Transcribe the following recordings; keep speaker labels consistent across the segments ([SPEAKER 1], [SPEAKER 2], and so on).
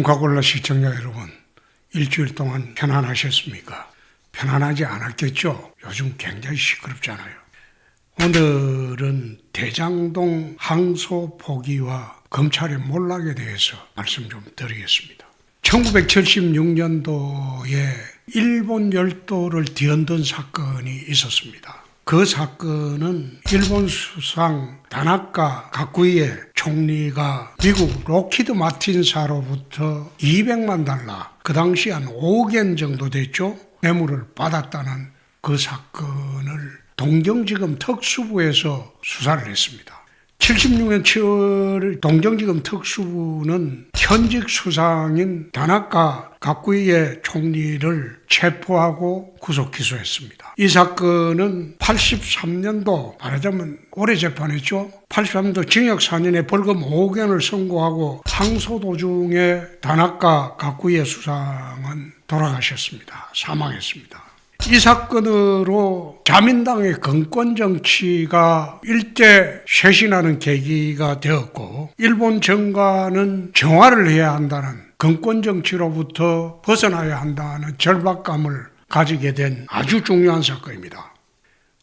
[SPEAKER 1] 홍카골라 시청자 여러분, 일주일 동안 편안하셨습니까? 편안하지 않았겠죠? 요즘 굉장히 시끄럽잖아요. 오늘은 대장동 항소 포기와 검찰의 몰락에 대해서 말씀 좀 드리겠습니다. 1976년도에 일본 열도를 뒤흔든 사건이 있었습니다. 그 사건은 일본 수상 다나카 가쿠이의 총리가 미국 로키드 마틴사로부터 200만 달러, 그 당시 한 5억 정도 됐죠? 뇌물을 받았다는 그 사건을 동경지검 특수부에서 수사를 했습니다. 76년 7월 동경지검 특수부는 현직 수상인 다나카 가쿠이의 총리를 체포하고 구속 기소했습니다. 이 사건은 83년도 말하자면 오래 재판했죠. 83년도 징역 4년에 벌금 5억 원을 선고하고 항소 도중에 다나카 가쿠이의 수상은 돌아가셨습니다. 사망했습니다. 이 사건으로 자민당의 건권 정치가 일대 쇄신하는 계기가 되었고 일본 정가는 정화를 해야 한다는 건권 정치로부터 벗어나야 한다는 절박감을 가지게 된 아주 중요한 사건입니다.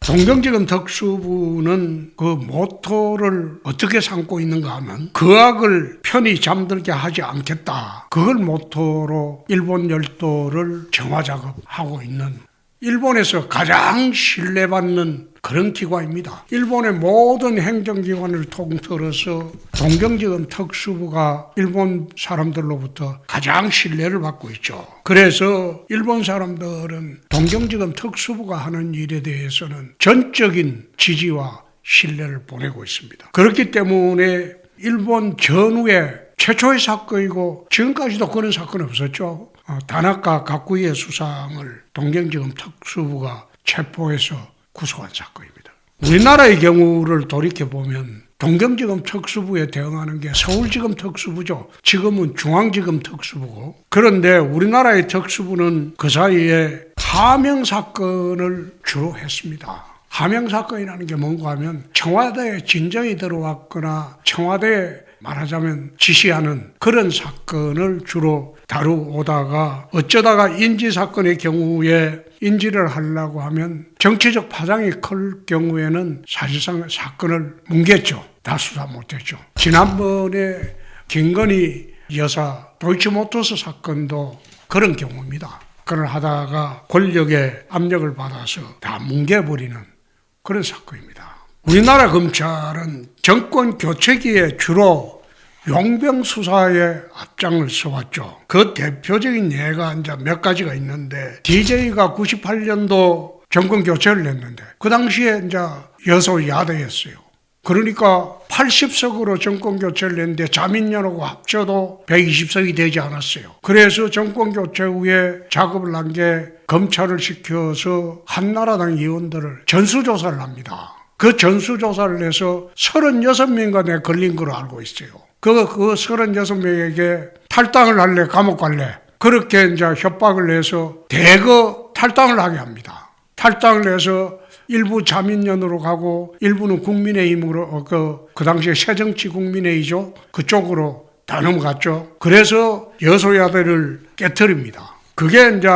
[SPEAKER 1] 동경지검 특수부는 그 모토를 어떻게 삼고 있는가 하면 그 악을 편히 잠들게 하지 않겠다. 그걸 모토로 일본 열도를 정화 작업하고 있는 일본에서 가장 신뢰받는 그런 기관입니다. 일본의 모든 행정기관을 통틀어서 동경지검 특수부가 일본 사람들로부터 가장 신뢰를 받고 있죠. 그래서 일본 사람들은 동경지검 특수부가 하는 일에 대해서는 전적인 지지와 신뢰를 보내고 있습니다. 그렇기 때문에 일본 전후의 최초의 사건이고 지금까지도 그런 사건 없었죠. 어, 다나카 가쿠이의 수상을 동경지검 특수부가 체포해서 구속한 사건입니다. 우리나라의 경우를 돌이켜 보면 동경지검 특수부에 대응하는 게 서울지검 특수부죠. 지금은 중앙지검 특수부고. 그런데 우리나라의 특수부는 그 사이에 하명 사건을 주로 했습니다. 하명 사건이라는 게 뭔가 하면 청와대에 진정이 들어왔거나 청와대에 말하자면 지시하는 그런 사건을 주로 다루오다가 어쩌다가 인지 사건의 경우에 인지를 하려고 하면 정치적 파장이 클 경우에는 사실상 사건을 뭉갰죠. 다 수사 못했죠. 지난번에 김건희 여사 도이치모터스 사건도 그런 경우입니다. 그걸 하다가 권력의 압력을 받아서 다 뭉개버리는 그런 사건입니다. 우리나라 검찰은 정권 교체기에 주로 용병 수사에 앞장을 서왔죠. 그 대표적인 예가 이제 몇 가지가 있는데 DJ가 98년도 정권 교체를 했는데 그 당시에 이제 여소 야대였어요. 그러니까 80석으로 정권 교체를 했는데 자민련하고 합쳐도 120석이 되지 않았어요. 그래서 정권 교체 후에 작업을 한 게 검찰을 시켜서 한나라당 의원들을 전수조사를 합니다. 그 전수조사를 해서 36명가 내 걸린 걸로 알고 있어요. 그, 그 36명에게 탈당을 할래, 감옥 갈래. 그렇게 이제 협박을 해서 대거 탈당을 하게 합니다. 탈당을 해서 일부 자민련으로 가고 일부는 국민의힘으로 어, 그, 그 당시에 새정치 국민의이죠. 그쪽으로 다 넘어갔죠. 그래서 여소야대를 깨뜨립니다. 그게 이제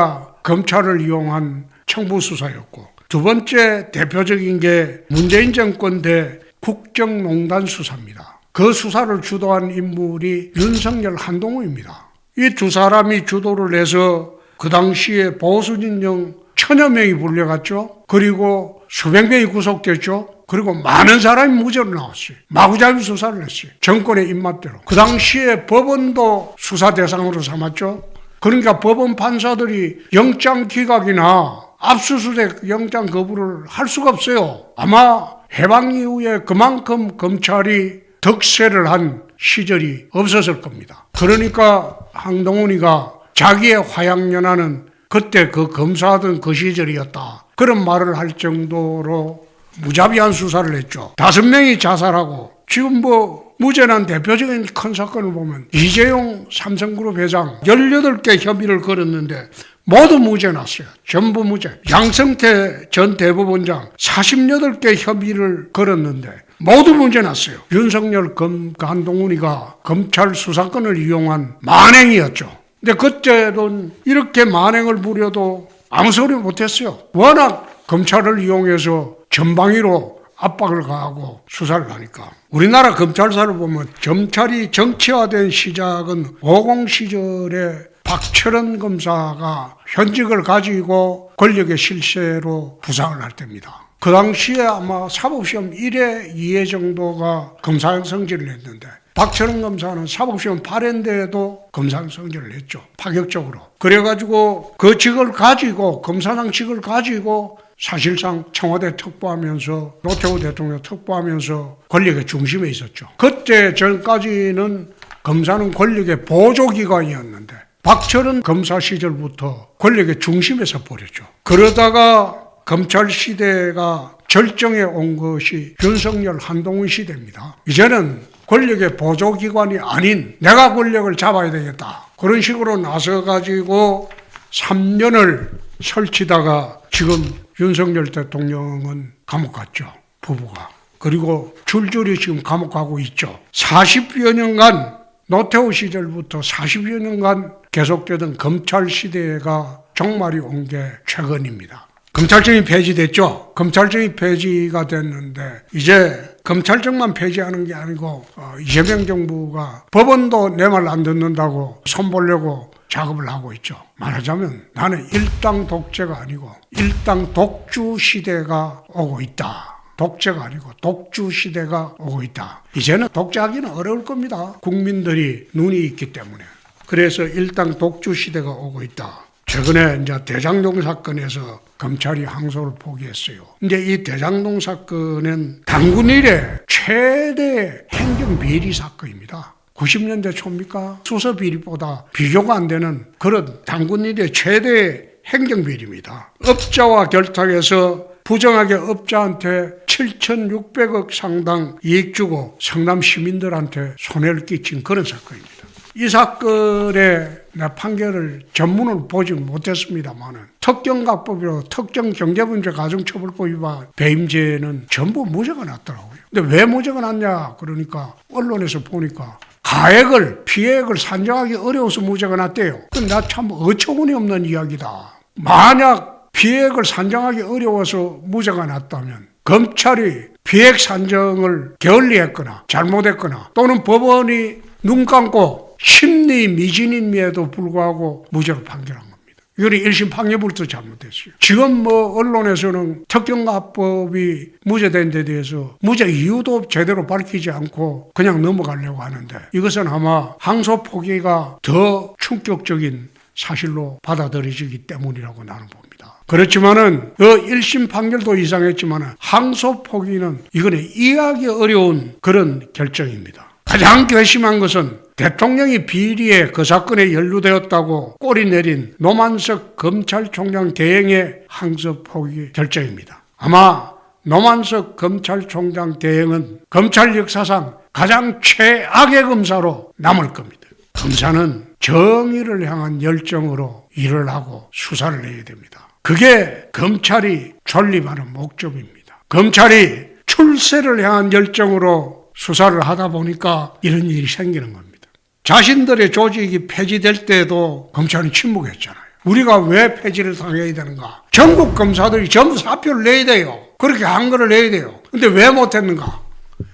[SPEAKER 1] 검찰을 이용한 청부 수사였고 두 번째 대표적인 게 문재인 정권 대 국정농단 수사입니다. 그 수사를 주도한 인물이 윤석열 한동훈입니다. 이 두 사람이 주도를 해서 그 당시에 보수 진영 천여 명이 불려갔죠. 그리고 수백 명이 구속됐죠. 그리고 많은 사람이 무죄로 나왔어요. 마구잡이 수사를 했어요. 정권의 입맛대로. 그 당시에 법원도 수사 대상으로 삼았죠. 그러니까 법원 판사들이 영장 기각이나 압수수색 영장 거부를 할 수가 없어요. 아마 해방 이후에 그만큼 검찰이 덕세를 한 시절이 없었을 겁니다. 그러니까 항동훈이가 자기의 화양연화는 그때 그 검사하던 그 시절이었다. 그런 말을 할 정도로 무자비한 수사를 했죠. 다섯 명이 자살하고 지금 뭐 무죄난 대표적인 큰 사건을 보면 이재용 삼성그룹 회장 18개 협의를 걸었는데 모두 무죄 났어요. 전부 무죄. 양성태 전 대법원장 48개 협의를 걸었는데 모두 무죄 났어요. 윤석열 검 한동훈이가 검찰 수사권을 이용한 만행이었죠. 근데 그때는 이렇게 만행을 부려도 아무 소리 못했어요. 워낙 검찰을 이용해서 전방위로 압박을 가하고 수사를 하니까. 우리나라 검찰사를 보면 검찰이 정치화된 시작은 50 시절에 박철원 검사가 현직을 가지고 권력의 실세로 부상을 할 때입니다. 그 당시에 아마 사법시험 1회, 2회 정도가 검사형 성질을 했는데 박철원 검사는 사법시험 8회인데도 검사형 성질을 했죠. 파격적으로. 그래가지고 그 직을 가지고 검사장 직을 가지고 사실상 청와대 특보하면서 노태우 대통령 특보하면서 권력의 중심에 있었죠. 그때 전까지는 검사는 권력의 보조기관이었는데 박철은 검사 시절부터 권력의 중심에서 버렸죠. 그러다가 검찰 시대가 절정에 온 것이 윤석열 한동훈 시대입니다. 이제는 권력의 보조기관이 아닌 내가 권력을 잡아야 되겠다. 그런 식으로 나서가지고 3년을 설치다가 지금 윤석열 대통령은 감옥 갔죠. 부부가. 그리고 줄줄이 지금 감옥 가고 있죠. 40여 년간 노태우 시절부터 40여 년간 계속되던 검찰 시대가 종말이 온 게 최근입니다. 검찰청이 폐지됐죠. 검찰청이 폐지가 됐는데 이제 검찰청만 폐지하는 게 아니고 어, 이재명 정부가 법원도 내 말 안 듣는다고 손보려고 작업을 하고 있죠. 말하자면 나는 일당 독재가 아니고 일당 독주 시대가 오고 있다. 독재가 아니고 독주 시대가 오고 있다. 이제는 독재하기는 어려울 겁니다. 국민들이 눈이 있기 때문에. 그래서 일당 독주 시대가 오고 있다. 최근에 이제 대장동 사건에서 검찰이 항소를 포기했어요. 근데 이 대장동 사건은 당군 이래 최대 행정 비리 사건입니다. 90년대 초입니까? 수서 비리보다 비교가 안 되는 그런 당군 이래 최대 행정 비리입니다. 업자와 결탁해서 부정하게 업자한테 7,600억 상당 이익 주고 성남 시민들한테 손해를 끼친 그런 사건입니다. 이 사건의 내 판결을 전문을 보지 못했습니다만은 특경각법으로 특정 경제문제 가중처벌법 위반 배임죄는 전부 무죄가 났더라고요. 근데 왜 무죄가 났냐? 그러니까 언론에서 보니까 가액을 피해액을 산정하기 어려워서 무죄가 났대요. 그럼 나 참 어처구니 없는 이야기다. 만약 피해액을 산정하기 어려워서 무죄가 났다면 검찰이 피해액 산정을 게을리했거나 잘못했거나 또는 법원이 눈 감고 심리 미진임에도 불구하고 무죄로 판결한 겁니다. 이거는 1심 판결부터 잘못했어요. 지금 뭐 언론에서는 특경가법이 무죄된 데 대해서 무죄 이유도 제대로 밝히지 않고 그냥 넘어가려고 하는데 이것은 아마 항소 포기가 더 충격적인 사실로 받아들여지기 때문이라고 나는 봅니다. 그렇지만은 그 1심 판결도 이상했지만은 항소 포기는 이거는 이해하기 어려운 그런 결정입니다. 가장 괘씸한 것은 대통령이 비리에 그 사건에 연루되었다고 꼬리 내린 노만석 검찰총장 대행의 항소 포기 결정입니다. 아마 노만석 검찰총장 대행은 검찰 역사상 가장 최악의 검사로 남을 겁니다. 검사는 정의를 향한 열정으로 일을 하고 수사를 해야 됩니다. 그게 검찰이 존립하는 목적입니다. 검찰이 출세를 향한 열정으로 수사를 하다 보니까 이런 일이 생기는 겁니다. 자신들의 조직이 폐지될 때도 검찰은 침묵했잖아요. 우리가 왜 폐지를 당해야 되는가? 전국 검사들이 전부 사표를 내야 돼요. 그렇게 한 거를 내야 돼요. 근데 왜 못했는가?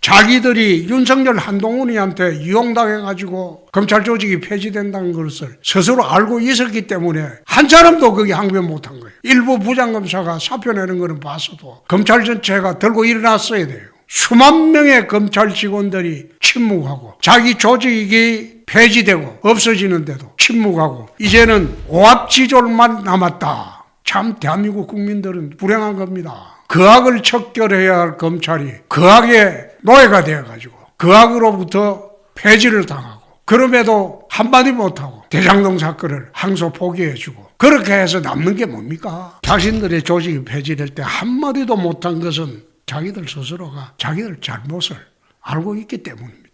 [SPEAKER 1] 자기들이 윤석열 한동훈이한테 이용당해가지고 검찰 조직이 폐지된다는 것을 스스로 알고 있었기 때문에 한 사람도 거기 항변 못한 거예요. 일부 부장검사가 사표 내는 거는 봤어도 검찰 전체가 들고 일어났어야 돼요. 수만 명의 검찰 직원들이 침묵하고 자기 조직이 폐지되고 없어지는데도 침묵하고 이제는 오합지졸만 남았다. 참 대한민국 국민들은 불행한 겁니다. 그 악을 척결해야 할 검찰이 그 악의 노예가 되어가지고 그 악으로부터 폐지를 당하고 그럼에도 한마디 못하고 대장동 사건을 항소 포기해주고 그렇게 해서 남는 게 뭡니까? 자신들의 조직이 폐지될 때 한마디도 못한 것은 자기들 스스로가 자기들 잘못을 알고 있기 때문입니다.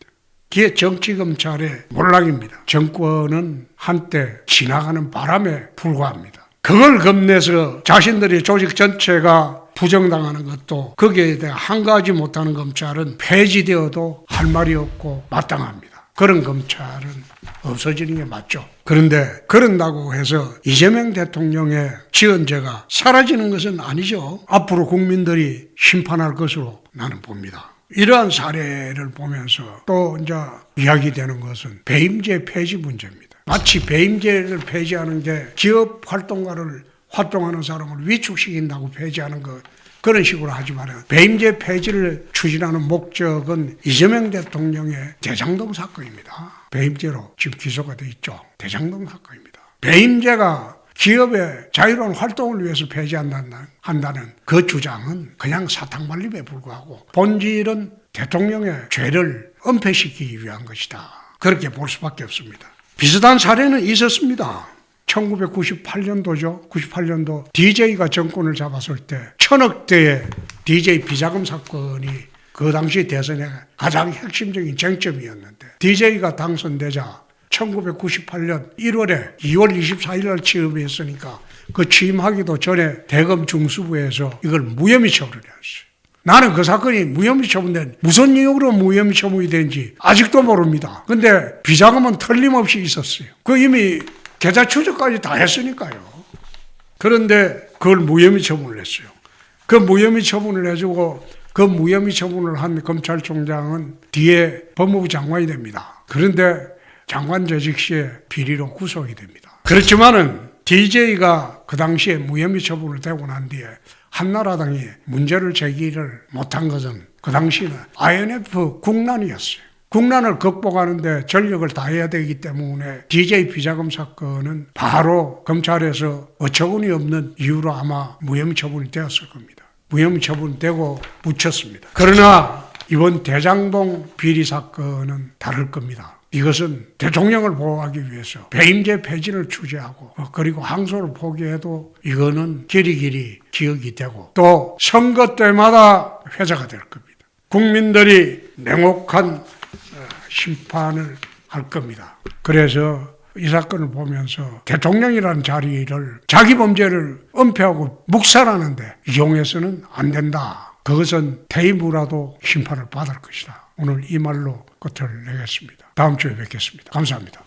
[SPEAKER 1] 그게 정치검찰의 몰락입니다. 정권은 한때 지나가는 바람에 불과합니다. 그걸 겁내서 자신들의 조직 전체가 부정당하는 것도 거기에 대해 한 가지 못하는 검찰은 폐지되어도 할 말이 없고 마땅합니다. 그런 검찰은 없어지는 게 맞죠. 그런데 그런다고 해서 이재명 대통령의 지원죄가 사라지는 것은 아니죠. 앞으로 국민들이 심판할 것으로 나는 봅니다. 이러한 사례를 보면서 또 이제 이야기되는 것은 배임제 폐지 문제입니다. 마치 배임제를 폐지하는 게 기업 활동가를 활동하는 사람을 위축시킨다고 폐지하는 것 그런 식으로 하지만 배임제 폐지를 추진하는 목적은 이재명 대통령의 대장동 사건입니다. 배임제로 지금 기소가 돼 있죠. 대장동 사건입니다. 배임제가 기업의 자유로운 활동을 위해서 폐지한다는 한다는 그 주장은 그냥 사탕 발림에 불과하고 본질은 대통령의 죄를 은폐시키기 위한 것이다. 그렇게 볼 수밖에 없습니다. 비슷한 사례는 있었습니다. 1998년도죠. 98년도 DJ가 정권을 잡았을 때 천억대의 DJ 비자금 사건이 그 당시 대선의 가장 핵심적인 쟁점이었는데 DJ가 당선되자 1998년 1월에 2월 24일 날 취임했으니까 그 취임하기도 전에 대검 중수부에서 이걸 무혐의 처분을 했어요. 나는 그 사건이 무혐의 처분된 무슨 이유로 무혐의 처분이 된지 아직도 모릅니다. 근데 비자금은 틀림없이 있었어요. 그 이미 계좌 추적까지 다 했으니까요. 그런데 그걸 무혐의 처분을 했어요. 그 무혐의 처분을 해주고 그 무혐의 처분을 한 검찰총장은 뒤에 법무부 장관이 됩니다. 그런데 장관 재직 시에 비리로 구속이 됩니다. 그렇지만은 DJ가 그 당시에 무혐의 처분을 되고 난 뒤에 한나라당이 문제를 제기를 못한 것은 그 당시는 INF 국난이었어요. 국난을 극복하는데 전력을 다해야 되기 때문에 DJ 비자금 사건은 바로 검찰에서 어처구니 없는 이유로 아마 무혐의 처분이 되었을 겁니다. 무혐의 처분되고 묻혔습니다. 그러나 이번 대장동 비리 사건은 다를 겁니다. 이것은 대통령을 보호하기 위해서 배임제 폐지를 추진하고 어, 그리고 항소를 포기해도 이거는 길이 길이 기억이 되고 또 선거 때마다 회자가 될 겁니다. 국민들이 냉혹한 어, 심판을 할 겁니다. 그래서 이 사건을 보면서 대통령이라는 자리를 자기 범죄를 은폐하고 묵살하는데 이용해서는 안 된다. 그것은 대의무라도 심판을 받을 것이다. 오늘 이 말로 끝을 내겠습니다. 다음 주에 뵙겠습니다. 감사합니다.